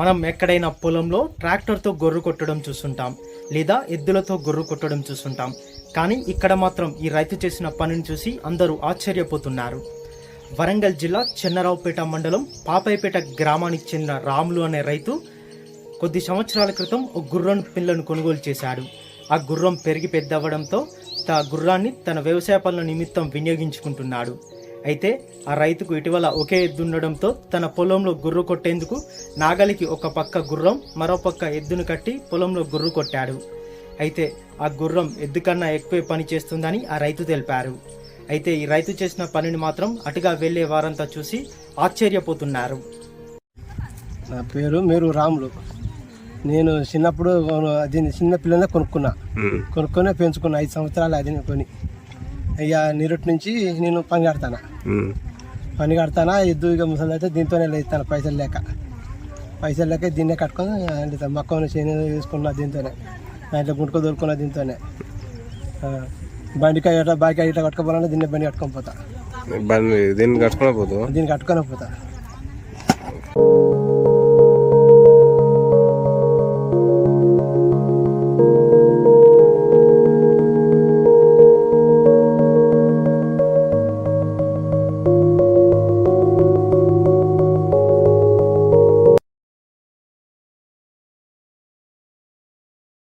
మనం ఎక్కడైనా పొలంలో ట్రాక్టర్తో గొర్రు కొట్టడం చూస్తుంటాం లేదా ఎద్దులతో గొర్రు కొట్టడం చూస్తుంటాం. కానీ ఇక్కడ మాత్రం ఈ రైతు చేసిన పనిని చూసి అందరూ ఆశ్చర్యపోతున్నారు. వరంగల్ జిల్లా చెన్నరావుపేట మండలం పాపాయిపేట గ్రామానికి చెందిన రాములు అనే రైతు కొద్ది సంవత్సరాల క్రితం ఒక గుర్రం పిల్లను కొనుగోలు చేశాడు. ఆ గుర్రం పెరిగి పెద్దవ్వడంతో తన గుర్రాన్ని తన వ్యవసాయ పనుల నిమిత్తం వినియోగించుకుంటున్నాడు. అయితే ఆ రైతుకు ఇటీవల ఒకే ఎద్దు ఉండడంతో తన పొలంలో గుర్రు కొట్టేందుకు నాగలికి ఒక పక్క గుర్రం మరో పక్క ఎద్దును కట్టి పొలంలో గుర్రు కొట్టాడు. అయితే ఆ గుర్రం ఎద్దు కన్నా ఎక్కువే పని చేస్తుందని ఆ రైతు తెలిపారు. అయితే ఈ రైతు చేసిన పనిని మాత్రం అటుగా వెళ్ళే వారంతా చూసి ఆశ్చర్యపోతున్నారు. నా పేరు మేరు రాములు. నేను చిన్నప్పుడు దీన్ని చిన్న పిల్లనే కొనుక్కున్నా. కొనుక్కొని పెంచుకున్నా ఐదు సంవత్సరాలు అది కొని ఇక నిరుటి నుంచి నేను పని కడతాను. పని కడతానా ఎద్దు ఇక ముసలి అయితే దీంతోనే లేస్తాను పైసలు లేక. పైసలు లేక దీన్నే కట్టుకొని మక్కని చేను వేసుకున్నా దీంతోనే. దాంట్లో గుంటుకో దొరుకున్నా దీంతోనే. బండికాయ ఇట్లా బాయికాయ ఇట్లా కట్టుకోపోవాలంటే దీన్నే బండి కట్టుకొని పోతా. దీన్ని కట్టుకునే పోతావు? దీన్ని కట్టుకొని పోతా.